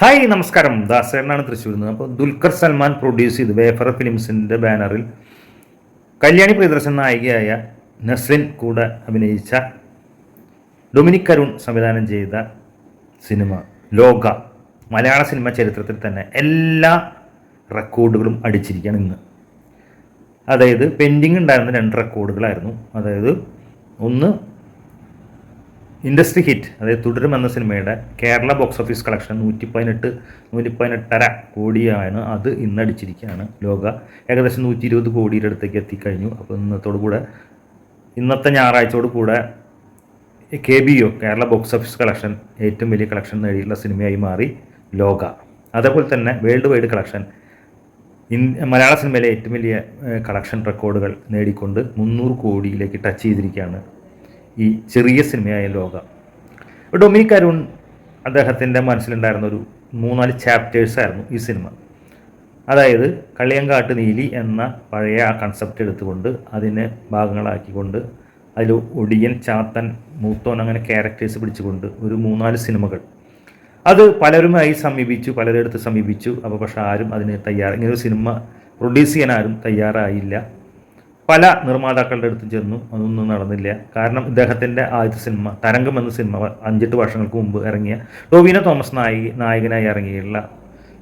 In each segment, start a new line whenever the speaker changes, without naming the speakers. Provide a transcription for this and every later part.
Hi നമസ്കാരം. ദാസേനാണ് തൃശ്ശൂരിൽ നിന്ന്. അപ്പോൾ ദുൽഖർ സൽമാൻ പ്രൊഡ്യൂസ് ചെയ്ത് വേഫർ ഫിലിംസിന്റെ ബാനറിൽ കല്യാണി പ്രിയദർശൻ നായികയായ നസ്രിൻ കൂടെ അഭിനയിച്ച ഡൊമിനിക് അരുൺ സംവിധാനം ചെയ്ത സിനിമ ലോക മലയാള സിനിമ ചരിത്രത്തിൽ തന്നെ എല്ലാ റെക്കോർഡുകളും അടിച്ചിരിക്കുകയാണ് ഇന്ന്. അതായത് പെൻഡിങ് ഉണ്ടായിരുന്ന രണ്ട് റെക്കോർഡുകളായിരുന്നു. അതായത് ഒന്ന് ഇൻഡസ്ട്രി ഹിറ്റ് അതായത് തുടരും എന്ന സിനിമയുടെ കേരള ബോക്സ് ഓഫീസ് കളക്ഷൻ നൂറ്റി പതിനെട്ട് നൂറ്റി പതിനെട്ടര കോടിയാണ് അത് ഇന്നടിച്ചിരിക്കുകയാണ്. ലോക ഏകദേശം നൂറ്റി ഇരുപത് കോടിയുടെ അടുത്തേക്ക് എത്തിക്കഴിഞ്ഞു. അപ്പോൾ ഇന്നത്തോടു കൂടെ ഇന്നത്തെ ഞായറാഴ്ചയോട് കൂടെ K B O Kerala box office collection ഏറ്റവും വലിയ കളക്ഷൻ നേടിയിട്ടുള്ള സിനിമയായി മാറി ലോക. അതേപോലെ തന്നെ വേൾഡ് വൈഡ് കളക്ഷൻ മലയാള സിനിമയിലെ ഏറ്റവും വലിയ കളക്ഷൻ റെക്കോർഡുകൾ നേടിക്കൊണ്ട് മുന്നൂറ് കോടിയിലേക്ക് ടച്ച് ചെയ്തിരിക്കുകയാണ് ഈ ചെറിയ സിനിമയായ ലോക. ഡൊമിനിക് അരുൺ അദ്ദേഹത്തിന്റെ മനസ്സിലുണ്ടായിരുന്ന ഒരു മൂന്നാൽ ചാപ്റ്റേഴ്സായിരുന്നു ഈ സിനിമ. അതായത് കളിയങ്കാട്ട് നീലി എന്ന പഴയ ആ കൺസെപ്റ്റ് എടുത്തുകൊണ്ട് അതിനെ ഭാഗങ്ങളാക്കിക്കൊണ്ട് അതിൽ ഒടിയൻ ചാത്തൻ മൂത്തോൻ അങ്ങനെ ക്യാരക്ടേഴ്സ് പിടിച്ചുകൊണ്ട് ഒരു മൂന്നാൽ സിനിമകൾ. അത് പലരുമായി സമീപിച്ചു പലരെടുത്ത് സമീപിച്ചു. അപ്പോൾ പക്ഷേ ആരും അതിന് തയ്യാറ് ഇങ്ങനെ ഒരു സിനിമ പ്രൊഡ്യൂസ് ചെയ്യാൻ ആരും തയ്യാറായില്ല. പല നിർമ്മാതാക്കളുടെ അടുത്ത് ചെന്നു. അതൊന്നും നടന്നില്ല. കാരണം ഇദ്ദേഹത്തിന്റെ ആദ്യത്തെ സിനിമ തരംഗം എന്ന സിനിമ അഞ്ചെട്ട് വർഷങ്ങൾക്ക് മുമ്പ് ഇറങ്ങിയ ടോവിനോ തോമസ് നായി നായകനായി ഇറങ്ങിയുള്ള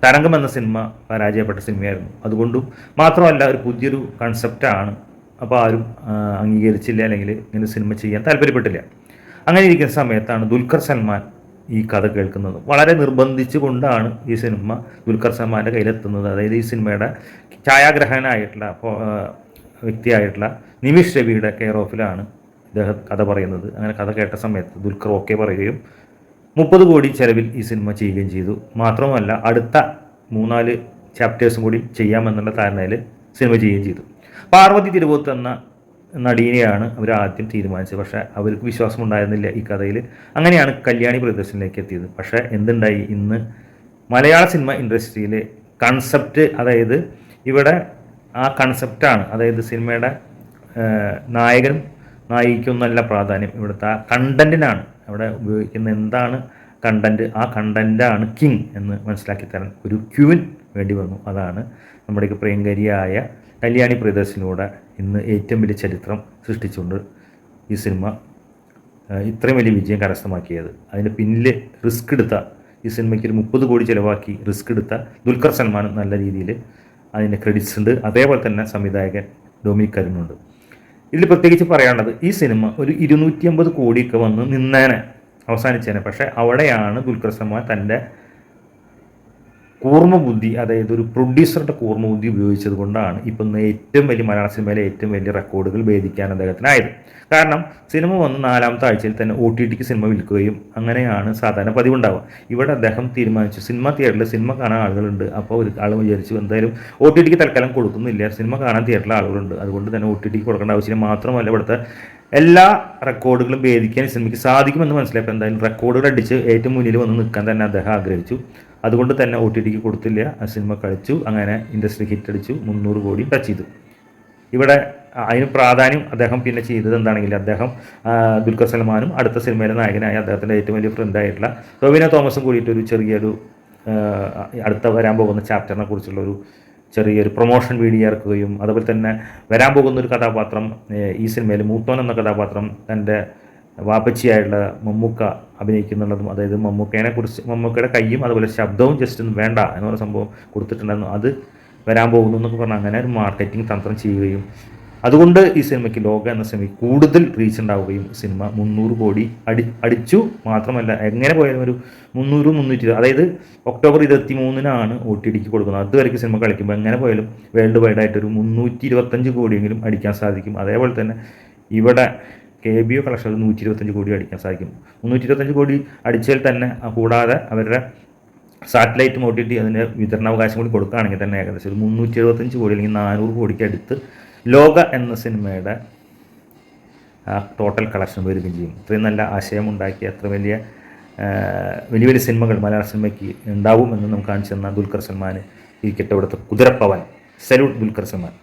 തരംഗം എന്ന സിനിമ പരാജയപ്പെട്ട സിനിമയായിരുന്നു. അതുകൊണ്ടും മാത്രമല്ല ഒരു പുതിയൊരു കൺസെപ്റ്റാണ് അപ്പോൾ ആരും അംഗീകരിച്ചില്ല അല്ലെങ്കിൽ ഇങ്ങനെ സിനിമ ചെയ്യാൻ താല്പര്യപ്പെട്ടില്ല. അങ്ങനെ ഇരിക്കുന്ന സമയത്താണ് ദുൽഖർ സൽമാൻ ഈ കഥ കേൾക്കുന്നത്. വളരെ നിർബന്ധിച്ചു കൊണ്ടാണ് ഈ സിനിമ ദുൽഖർ സൽമാന്റെ കയ്യിലെത്തുന്നത്. അതായത് ഈ സിനിമയുടെ ഛായാഗ്രഹനായിട്ടുള്ള വ്യക്തിയായിട്ടുള്ള നിമിഷ് രവിയുടെ കെയർ ഓഫിലാണ് ഇദ്ദേഹം കഥ പറയുന്നത്. അങ്ങനെ കഥ കേട്ട സമയത്ത് ദുൽഖർ ഓക്കെ പറയുകയും മുപ്പത് കോടി ചെലവിൽ ഈ സിനിമ ചെയ്യുകയും ചെയ്തു. മാത്രമല്ല അടുത്ത മൂന്നാൽ ചാപ്റ്റേഴ്സും കൂടി ചെയ്യാമെന്നുള്ള ധാരണയിൽ സിനിമ ചെയ്യുകയും ചെയ്തു. പാർവതി തിരുവോത്ത് എന്ന നടീനെയാണ് അവർ ആദ്യം തീരുമാനിച്ചത്. പക്ഷേ അവർക്ക് വിശ്വാസം ഉണ്ടായിരുന്നില്ല ഈ കഥയിൽ. അങ്ങനെയാണ് കല്യാണി പ്രദർശനിലേക്ക് എത്തിയത്. പക്ഷേ എന്തുണ്ടായി? ഇന്ന് മലയാള സിനിമ ഇൻഡസ്ട്രിയിൽ കൺസെപ്റ്റ് അതായത് ഇവിടെ ആ കൺസെപ്റ്റാണ് അതായത് സിനിമയുടെ നായകനും നായികയ്ക്കും നല്ല പ്രാധാന്യം. ഇവിടുത്തെ ആ കണ്ടന്റിനാണ് അവിടെ ഉപയോഗിക്കുന്ന എന്താണ് കണ്ടന്റ് ആ കണ്ടന്റാണ് കിങ് എന്ന് മനസ്സിലാക്കി തരാൻ ഒരു ക്യൂവിൻ വേണ്ടി വന്നു. അതാണ് നമ്മുടെ പ്രിയങ്കരിയായ കല്യാണി പ്രിയദർശനിലൂടെ ഇന്ന് ഏറ്റവും വലിയ ചരിത്രം സൃഷ്ടിച്ചുകൊണ്ട് ഈ സിനിമ ഇത്രയും വലിയ വിജയം കരസ്ഥമാക്കിയത്. അതിന്റെ പിന്നിൽ റിസ്ക് എടുത്ത ഈ സിനിമയ്ക്ക് ഒരു മുപ്പത് കോടി ചിലവാക്കി റിസ്ക് എടുത്ത ദുൽഖർ സൽമാൻ നല്ല രീതിയിൽ അതിന്റെ ക്രെഡിറ്റ്സ് ഉണ്ട്. അതേപോലെ തന്നെ സംവിധായകൻ ഡൊമിനിക് അരുണുണ്ട് ഇതിൽ പ്രത്യേകിച്ച് പറയാനുള്ളത് ഈ സിനിമ ഒരു ഇരുന്നൂറ്റി അമ്പത് കോടിയൊക്കെ വന്ന് നിന്നേനെ അവസാനിച്ചേനെ. പക്ഷേ അവിടെയാണ് ദുൽഖർ സൽമാൻ തന്റെ കൂർമ്മബുദ്ധി അതായത് ഒരു പ്രൊഡ്യൂസറുടെ കൂർമ്മബുദ്ധി ഉപയോഗിച്ചത് കൊണ്ടാണ് ഇപ്പം ഏറ്റവും വലിയ മലയാള സിനിമയിലെ ഏറ്റവും വലിയ റെക്കോർഡുകൾ ഭേദിക്കാൻ അദ്ദേഹത്തിനായത്. കാരണം സിനിമ വന്ന് നാലാമത്തെ ആഴ്ചയിൽ തന്നെ ഒ ടി ടിക്ക് സിനിമ വിൽക്കുകയും അങ്ങനെയാണ് സാധാരണ പതിവുണ്ടാവുക. ഇവിടെ അദ്ദേഹം തീരുമാനിച്ചു സിനിമ തിയേറ്ററിൽ സിനിമ കാണാൻ ആളുകളുണ്ട്. അപ്പോൾ ഒരു ആൾ വിചാരിച്ചു എന്തായാലും ഒ ടി ടിക്ക് തൽക്കാലം കൊടുക്കുന്നില്ല. സിനിമ കാണാൻ തിയേറ്ററിൽ ആളുകളുണ്ട്. അതുകൊണ്ട് തന്നെ ഒ ടി ടിക്ക് കൊടുക്കേണ്ട ആവശ്യം മാത്രമല്ല ഇവിടുത്തെ എല്ലാ റെക്കോർഡുകളും ഭേദിക്കാൻ സിനിമയ്ക്ക് സാധിക്കുമെന്ന് മനസ്സിലായപ്പോൾ എന്തായാലും റെക്കോർഡുകൾ അടിച്ച് ഏറ്റവും മുന്നിൽ വന്ന് നിൽക്കാൻ തന്നെ അദ്ദേഹം ആഗ്രഹിച്ചു. അതുകൊണ്ട് തന്നെ ഒ ടി ടിക്ക് കൊടുത്തില്ല. ആ സിനിമ കളിച്ചു. അങ്ങനെ ഇൻഡസ്ട്രി ഹിറ്റ് അടിച്ചു. മുന്നൂറ് കോടി ടച്ച് ചെയ്തു. ഇവിടെ അതിന് പ്രാധാന്യം അദ്ദേഹം പിന്നെ ചെയ്തത് എന്താണെങ്കിൽ അദ്ദേഹം ദുൽഖർ സൽമാനും അടുത്ത സിനിമയിലെ നായകനായ അദ്ദേഹത്തിന്റെ ഏറ്റവും വലിയ ഫ്രണ്ടായിട്ടുള്ള ടൊവിന തോമസും കൂടിയിട്ട് ഒരു ചെറിയൊരു അടുത്ത വരാൻ പോകുന്ന ചാപ്റ്ററിനെ കുറിച്ചുള്ള ഒരു ചെറിയൊരു പ്രൊമോഷൻ വീഡിയോ ഇറക്കുകയും അതുപോലെ തന്നെ വരാൻ പോകുന്ന ഒരു കഥാപാത്രം ഈ സിനിമയിൽ മൂത്തോൻ എന്ന കഥാപാത്രം തന്റെ വാപ്പച്ചിയായിട്ടുള്ള മമ്മൂക്ക അഭിനയിക്കുന്നുള്ളതും അതായത് മമ്മൂക്കേനെ കുറിച്ച് മമ്മൂക്കയുടെ കയ്യും അതുപോലെ ശബ്ദവും ജസ്റ്റ് ഒന്നും വേണ്ട എന്ന് സംഭവം കൊടുത്തിട്ടുണ്ടായിരുന്നു. അത് വരാൻ പോകുന്നു എന്നൊക്കെ പറഞ്ഞാൽ അങ്ങനെ ഒരു മാർക്കറ്റിംഗ് തന്ത്രം ചെയ്യുകയും അതുകൊണ്ട് ഈ സിനിമയ്ക്ക് ലോക എന്ന സിനിമയ്ക്ക് കൂടുതൽ റീച്ച് ഉണ്ടാവുകയും സിനിമ മുന്നൂറ് കോടി അടി അടിച്ചു മാത്രമല്ല എങ്ങനെ പോയാലും ഒരു മുന്നൂറ് മുന്നൂറ്റി അതായത് ഒക്ടോബർ ഇരുപത്തി മൂന്നിനാണ് ഒ ടി ഡിക്ക് കൊടുക്കുന്നത്. അതുവരെയ്ക്ക് സിനിമ കളിക്കുമ്പോൾ എങ്ങനെ പോയാലും വേൾഡ് വൈഡ് ആയിട്ട് ഒരു മുന്നൂറ്റി ഇരുപത്തഞ്ച് കോടിയെങ്കിലും അടിക്കാൻ സാധിക്കും. അതേപോലെ തന്നെ ഇവിടെ കെ ബി ഒ കളക്ഷൻ ഒരു നൂറ്റി ഇരുപത്തഞ്ച് കോടി അടിക്കാൻ സാധിക്കും. മുന്നൂറ്റി ഇരുപത്തഞ്ച് കോടി അടിച്ചാൽ തന്നെ കൂടാതെ അവരുടെ സാറ്റലൈറ്റ് മോട്ടിട്ട് അതിന്റെ വിതരണാവകാശം കൂടി കൊടുക്കുകയാണെങ്കിൽ തന്നെ ഏകദേശം ഒരു മുന്നൂറ്റി എഴുപത്തഞ്ച് കോടി അല്ലെങ്കിൽ നാനൂറ് കോടിക്ക് അടുത്ത് ലോക എന്ന സിനിമയുടെ ടോട്ടൽ കളക്ഷൻ വരികയും ചെയ്യും. ഇത്രയും നല്ല ആശയമുണ്ടാക്കി അത്ര വലിയ വലിയ വലിയ സിനിമകൾ മലയാള സിനിമയ്ക്ക് ഉണ്ടാവും എന്ന് നമുക്ക് കാണിച്ചു തന്ന ദുൽഖർ സൽമാൻ ഇരിക്കട്ടെ ഇവിടുത്തെ കുതിരപ്പവൻ സല്യൂട്ട് ദുൽഖർ സൽമാൻ.